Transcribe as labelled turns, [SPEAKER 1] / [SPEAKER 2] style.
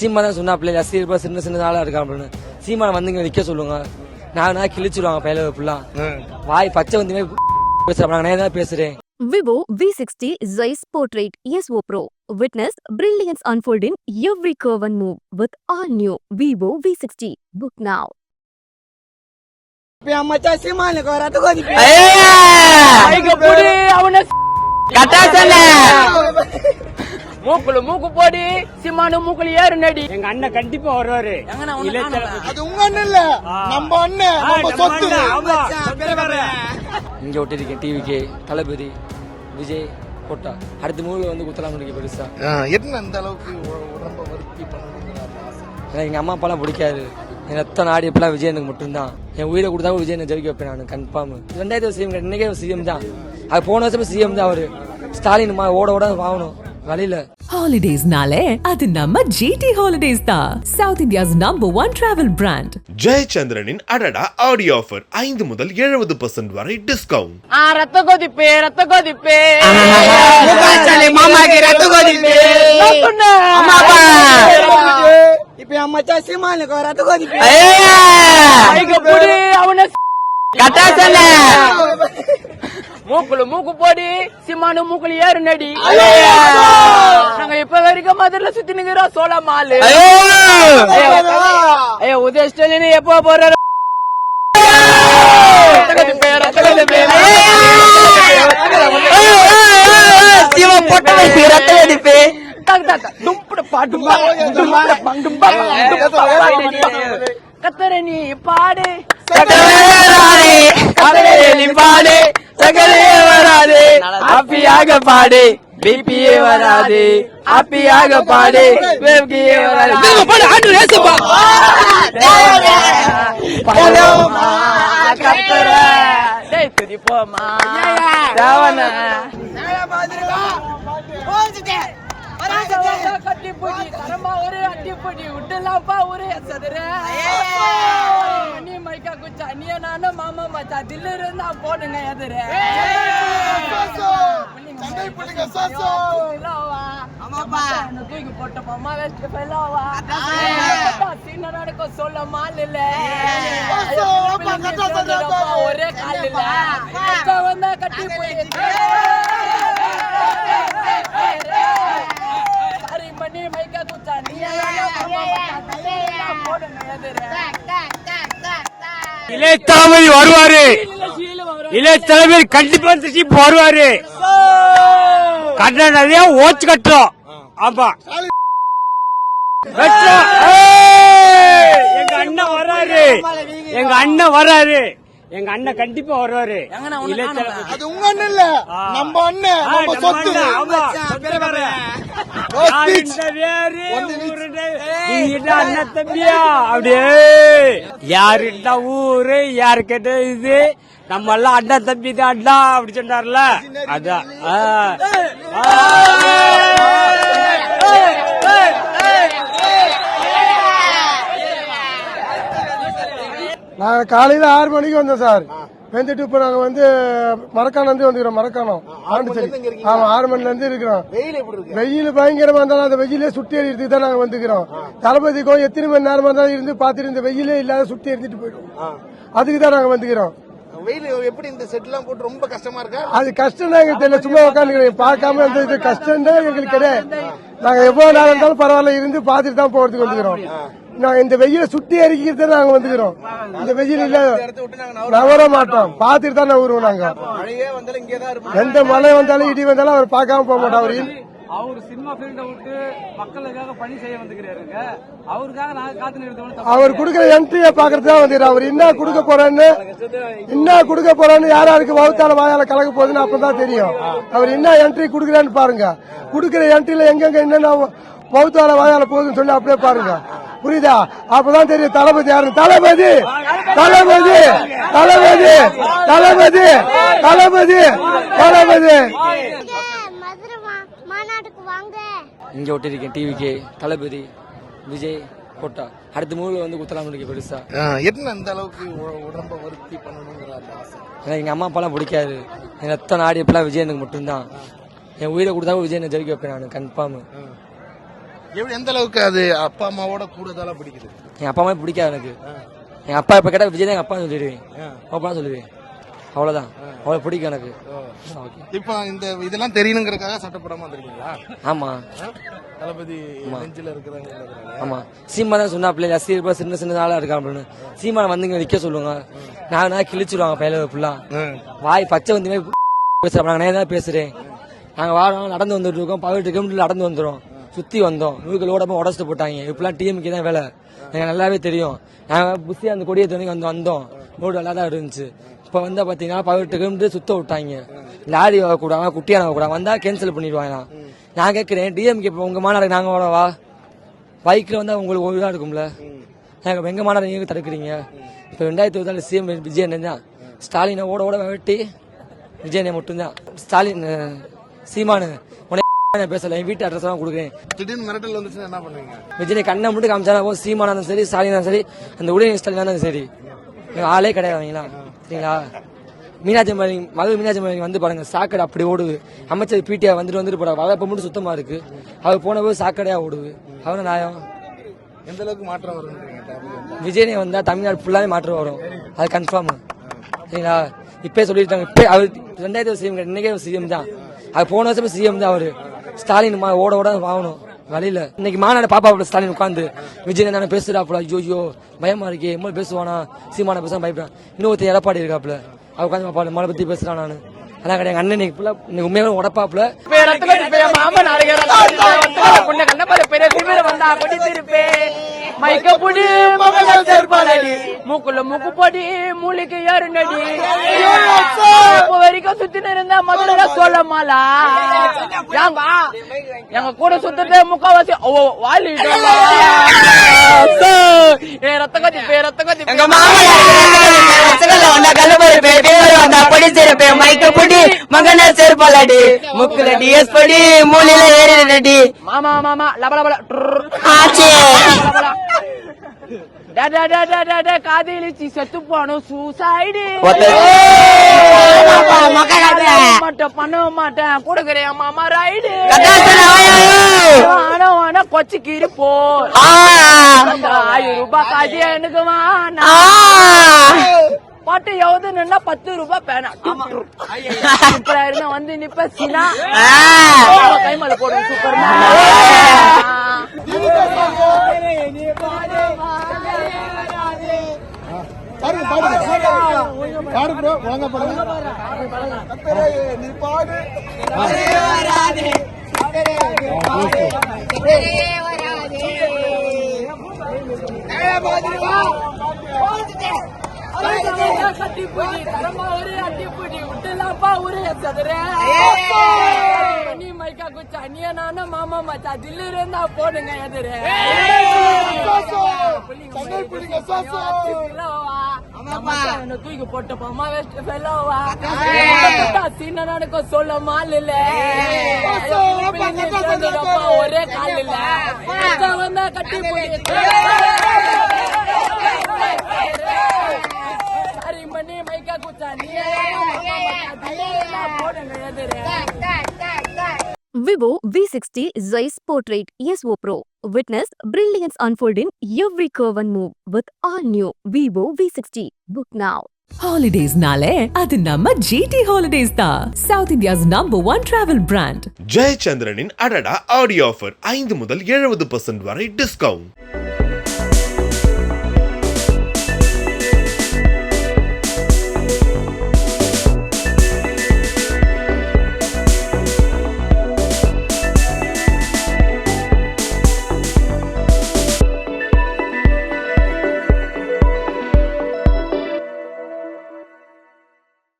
[SPEAKER 1] சீமா தான் சொன்னாப்ல ரசிகர் கூட சின்ன சின்ன ஆளா இருக்கான் அப்படின்னு. சீமானை வந்து இங்க நிக்க சொல்லுங்க. நான் நான் கிழிச்சிருவாங்க பயில ஃபுல்லா வாய் பச்சை வந்து பேசுறாங்க நான் தான் பேசுறேன்.
[SPEAKER 2] Vivo V60 Zeiss Portrait ESO Pro. Witness brilliance unfold in every curve and move with all new Vivo V60. Book now.
[SPEAKER 3] மச்சான் சீமானுக்கு வர கொதி
[SPEAKER 4] மூக்குல மூக்கு போடி சிம்மானு மூக்குல ஏறு நடி எங்க அண்ணன் கண்டிப்பா வருவாரு.
[SPEAKER 3] அது உங்க அண்ணன் இல்ல நம்ம அண்ணன் நம்ம சொத்து.
[SPEAKER 1] இங்க ஒட்டிருக்கேன் டிவிக்கு தளபதி விஜய் கோட்டா. அடுத்த மூவி வந்து குத்தலாம் இருக்கு பெருசா.
[SPEAKER 3] என்ன அந்த அளவுக்கு உடம்ப வருத்தி
[SPEAKER 1] எனக்கு எங்க அம்மா அப்பாலாம் பிடிக்காது. என் ரத்த நாடி எப்பெல்லாம் விஜய் எனக்கு மட்டும்தான். என் உயிரை கொடுத்தா விஜய் எனக்கு ஜெயிக்க வைப்பேன் நான் கன்ஃபார்ம் ரெண்டாயிரத்தி சிஎம் இன்னைக்கே சிஎம் தான். அது போன வருஷம் சிஎம் தான் அவரு. ஸ்டாலின் மா- ஓட ஓட வாங்கணும். வழியில.
[SPEAKER 5] ஹாலிடேஸ்னாலே அது நம்ம ஜிடி ஹாலிடேஸ் தான். South India's number one travel brand
[SPEAKER 6] ஜெயச்சந்திரனின் அடடா ஆடியோ ஆஃபர் ஐந்து முதல் எழுபது பர்சன்ட் வரை டிஸ்கவுண்ட்
[SPEAKER 4] ஆ ரத்த கொதிப்பு ரத்த கொதிப்பு.
[SPEAKER 3] மாமாக்கு ரத்த கொதிப்பு. இப்ப என் மச்சான் சீமானுக்கு ரத்த கொதிப்பு.
[SPEAKER 4] அவன மூக்குல மூக்கு போடி சிம்மானு மூக்குல ஏறு நடி. நாங்க இப்ப வரைக்கும் மதுரையில சுத்தி நிக்கிறோம் சோழ மாலு. ஐயோ! உதய ஸ்டாலின் எப்போ போற நீ பாடு. நீ பாடு. சகலையே வராது. ஹாப்பியாக பாடு. பிபியே வராது. ஹாப்பியாக பாடு. பேபியே வராது. பாடு. ஆண்டு ரேசப்பா. போமா கத்தர டேய் துதி போமா தேவன. கட்டி போடி தரமா ஒரு அட்டி போடி விட்டுலாப்பா ஒரு சதுர நீ மைக்கா குச்சா நீ நானும் மாமா மச்சா தில்லு இருந்தா போடுங்க எதிர தூக்கி போட்ட மாமா வெஸ்ட் பெல்லாவா சீன நடக்க சொல்ல மால் இல்ல ஒரே கால் இல்ல வந்தா கட்டி போய் சாரி பண்ணி மைக்கா குச்சா நீ போடுங்க எதிர
[SPEAKER 7] இளைய தளபதி வருவாரு. இளைய தளபதி கண்டிப்பா திருச்சி வருவாரு. கட்ட நிறைய ஓச்சு கட்டுறோம். ஆமா. எங்க அண்ணன் வராரு எங்க அண்ணன் வராரு எங்க அண்ணன் கண்டிப்பா வருவாரு.
[SPEAKER 3] அது உங்க அண்ணன் இல்ல. நம்ம அண்ணன் நம்ம சொத்து.
[SPEAKER 7] தம்பியா? அப்படியே. யாரு இந்த ஊரு? யாரு கேட்ட இது? நம்ம எல்லாம் அண்ணன் தம்பி தான் அண்ணா அப்படி சொன்னார்ல. அதான். ஆ. ஆ.
[SPEAKER 8] நாங்க காலையில ஆறு மணிக்கு வந்தோம் சார். வந்துட்டு இப்ப நாங்க வந்து மரக்காணம் வந்து வந்துக்கிறோம் மரக்காணம் பாண்டிச்சேரி ஆமா ஆறு மணில இருந்து இருக்கிறோம்.
[SPEAKER 3] வெயில் எப்படி இருக்கு?
[SPEAKER 8] வெயில் பயங்கரமா இருந்தாலும் அந்த வெயிலே சுட்டி எறிறதுக்கு தான் நாங்க வந்துக்கிறோம். தளபதிக்கும் எத்தனை மணி நேரமா இருந்தாலும் இருந்து பாத்துட்டு இந்த வெயிலே இல்லாத சுட்டி எரிஞ்சிட்டு போயிடும் அதுக்கு தான் நாங்க வந்துக்கிறோம்.
[SPEAKER 3] வெயில் எப்படி இந்த செட் எல்லாம் போட்டு ரொம்ப கஷ்டமா இருக்கா?
[SPEAKER 8] அது கஷ்டம் தான் எங்களுக்கு தெரியல. சும்மா உட்காந்து பார்க்காம இருந்த இது கஷ்டம் தான் எங்களுக்கு கிடையாது. நாங்க எவ்வளவு நேரம் இருந்தாலும் பரவாயில்ல இருந்து பார்த்துட்டு தான் போறதுக்கு வந்துக்கிறோம். நாங்க இந்த வெயில சுத்தி அரிக்கிறது நாங்க வந்துக்கிறோம். இந்த வெயில் இல்ல. நவர மாட்டோம். பார்த்துட்டு தான் நவருவோம் நாங்க. எந்த மழை வந்தாலும் இடி வந்தாலும் அவர் பார்க்காம போக மாட்டோம் அவர்.
[SPEAKER 9] அவர் சினிமா ஃபீல்ட விட்டு மக்களுக்காக பணி செய்ய வந்துக்கிறாருங்க. அவருக்காக நாங்க காத்து நிறுத்தணும்
[SPEAKER 8] அவர் கொடுக்கிற என்ட்ரியை பாக்குறது தான் வந்துக்கிறோம் அவர் என்ன கொடுக்க போறான்னு என்ன கொடுக்க போறான்னு யார் யாருக்கு வகுத்தால வாயால கலக்க போகுதுன்னு அப்பதான் தெரியும். அவர் என்ன என்ட்ரி கொடுக்குறான்னு பாருங்க. கொடுக்கிற என்ட்ரில எங்கெங்க என்னென்ன வகுத்தால வாயால போகுதுன்னு சொல்லி அப்படியே பாருங்க. புரியுதா? அப்பதான் தெரியும் தளபதி யாரு? தளபதி! தளபதி! தளபதி! தளபதி! தளபதி! தளபதி!
[SPEAKER 1] இங்க ஒட்டிருக்கேன் டிவிக்கு தளபதி விஜய் கோட்டா. அடுத்த மூவி வந்து குத்தலாம் இருக்கு பெருசா.
[SPEAKER 3] என்ன அந்த அளவுக்கு உடம்ப வருத்தி பண்ணணுங்கிற அந்த ஆசை?
[SPEAKER 1] எனக்கு எங்க அம்மா அப்பாலாம் பிடிக்காது. என் ரத்த நாடி எப்பெல்லாம் விஜய் எனக்கு மட்டும்தான். என் உயிரை கொடுத்தா விஜய் ஜெயிக்க வைப்பேன் நான் கன்ஃபார்ம்
[SPEAKER 3] எப்படி எந்த அளவுக்கு அது அப்பா அம்மாவோட கூடுதலா பிடிக்குது?
[SPEAKER 1] என் அப்பா அம்மா பிடிக்காது எனக்கு. என் அப்பா இப்ப கேட்டா விஜய் தான் எங்க அப்பா சொல்லிடுவேன். அப்பா சொல்லுவேன். அவ்வளவுதான். அவ்வளவு பிடிக்கும் எனக்கு.
[SPEAKER 3] இப்போ இந்த இதெல்லாம் தெரியணுங்கிறதுக்காக சட்டப்படாம வந்திருக்கீங்களா?
[SPEAKER 1] ஆமா.
[SPEAKER 3] தளபதி நெஞ்சில இருக்கிறாங்க
[SPEAKER 1] ஆமா. சீமா தான் சொன்னா பிள்ளை ரசிகர் கூட சின்ன சின்ன ஆளா இருக்கா அப்படின்னு சீமான வந்து இங்க நிக்க சொல்லுவாங்க நான் நான் கிழிச்சிருவாங்க பையில ஃபுல்லா வாய் பச்சை வந்து நாங்க நேரம் தான் பேசுறேன். நாங்க வாரம் நடந்து வந்துட்டு இருக்கோம். பதினெட்டு கிலோமீட்டர் நடந்து வந்துடும் சுத்தி வந்தோம். நூறு ஓடமா உடச்சிட்டு போட்டாங்க. இப்பெல்லாம் டிஎம்கே தான் வேலை. எனக்கு நல்லாவே தெரியும். நாங்கள் புஷியா அந்த கொடியை துணைக்கு வந்து வந்தோம். ரோடு நல்லா தான் இருந்துச்சு. இப்போ வந்தால் பாத்தீங்கன்னா பதினெட்டு கிலோமீட்டர் சுத்த விட்டாங்க. லாரி வரக்கூடாது குட்டியான வரக்கூடாது வந்தா கேன்சல் பண்ணிடுவாங்க நான் கேட்கிறேன் டிஎம்கே உங்க மாநாடு நாங்க வரவா பைக்கில் வந்தால் உங்களுக்கு ஒரு இதாக இருக்கும்ல? நாங்கள் எங்க மாநாடு நீங்கள் தடுக்கிறீங்க? இப்போ ரெண்டாயிரத்தி இருபத்தாலு சிஎம் விஜயன் தான். ஸ்டாலினை ஓட ஓட வெட்டி விஜயனை மட்டும்தான். ஸ்டாலின் சீமானு. உனக்கு நான் பேசல என் வீட்டு அட்ரஸ் தான் கொடுக்குறேன்.
[SPEAKER 3] திடீர்னு மிரட்டல் வந்துச்சுன்னா என்ன பண்ணுவீங்க
[SPEAKER 1] விஜயனை கண்ணை மட்டும் காமிச்சாலும் சீமானா இருந்தாலும் சரி ஸ்டாலினா இருந்தாலும் சரி அந்த உதயநிதி ஸ்டாலினா இருந்தாலும் சரி. ஆளே கிடையாது அவங்களா சரிங்களா? மீனாட்சி மலை மகள் மீனாட்சி மலை வந்து பாருங்க சாக்கடை அப்படி ஓடுது. அமைச்சர் பிடிஆர் வந்துட்டு வந்துட்டு போறாங்க வளர்ப்ப மட்டும் சுத்தமா இருக்கு. அவர் போன போது சாக்கடையா ஓடுது. அவன நியாயம்?
[SPEAKER 3] எந்த அளவுக்கு மாற்றம் வந்தா?
[SPEAKER 1] விஜயனை வந்தா தமிழ்நாடு ஃபுல்லாவே மாற்றம் வரும். அது கன்ஃபார்ம் சரிங்களா? இப்பே சொல்லிட்டாங்க. இப்பே அவர் ரெண்டாயிரத்தி சிஎம் இன்னைக்கே சிஎம் தான். அது போன வருஷம் சிஎம் தான் அவரு. ஸ்டாலின் மா- ஓட ஓட வாங்கணும். வழியில. இன்னைக்கு மாநாடு பாப்பா ஸ்டாலின் உட்காந்து விஜய் நான் பேசுறாப்புல ஐயோ ஐயோ பயமா இருக்கே. எம்மா பேசுவானா? சீமான பேசுவான் பயப்படுறான் இன்னொருத்தர் எடப்பாடி இருக்காப்புல. அவர் உட்காந்து பாப்பா மழை பத்தி பேசுறான் நான். அதான் கிடையாது எங்க அண்ணன் இன்னைக்கு உண்மையாவே உடப்பாப்புல.
[SPEAKER 4] மூக்குல மூக்கு பொடி மூலிக்கு ஏறுநடி இப்ப வரைக்கும் சுத்தின இருந்தா முதல்ல சொல்ல மாலா எங்க கூட சுத்துறது முக்காவாசி ஓ வாலி ஏ ரத்த கத்தி பே ரத்த கத்தி எங்க மாமா மாமா லப லப டா டா டா டா டா டா காதலிச்சு செத்து போனோம் சூசைடு. மாட்டேன் பண்ண மாட்டேன். கொடுக்குறேன் மாமா ரைடு. ஆனா ஆனா போ. ஆயிரம் ரூபாய் காஜி எனக்கு வானா பாட்டு எவது நின்னா பத்து ரூபாய் பேனா. இருந்தா வந்து நிப்ப சினா கைமலை போடும் சூப்பர்
[SPEAKER 3] பாருங்க பாடுங்க பாடு ப்ரோ ஒழுங்கா பாடுங்க நீ பாடு
[SPEAKER 4] கட்டிப்புடி தரமா ஒரு அட்டிப்புடி விட்டுலாப்பா ஒரு சதுர நீ மைக்கா குச்சா நீ நானும் மாமா மச்சா தில்லு இருந்தா போடுங்க எதிரே தூக்கி போட்டு போமா வெஸ்ட் ஃபெல்லோவா சீன நடக்கும் சொல்ல மால் இல்ல. ஒரே கால் இல்ல. வந்தா கட்டி சரி மைக்கா குச்சா நீ போடுங்க எதிரே
[SPEAKER 2] Vivo V60 Zeiss Portrait ESO Pro. Witness brilliance unfold in every curve and move with all new Vivo V60. Book now.
[SPEAKER 5] ஹாலிடேஸ்னாலே அது நம்ம ஜிடி ஹாலிடேஸ் தான் south India's number one travel brand
[SPEAKER 6] ஜெயச்சந்திரனின் அடடா ஆடியோ ஆஃபர் ஐந்து முதல் எழுபது percent வரை discount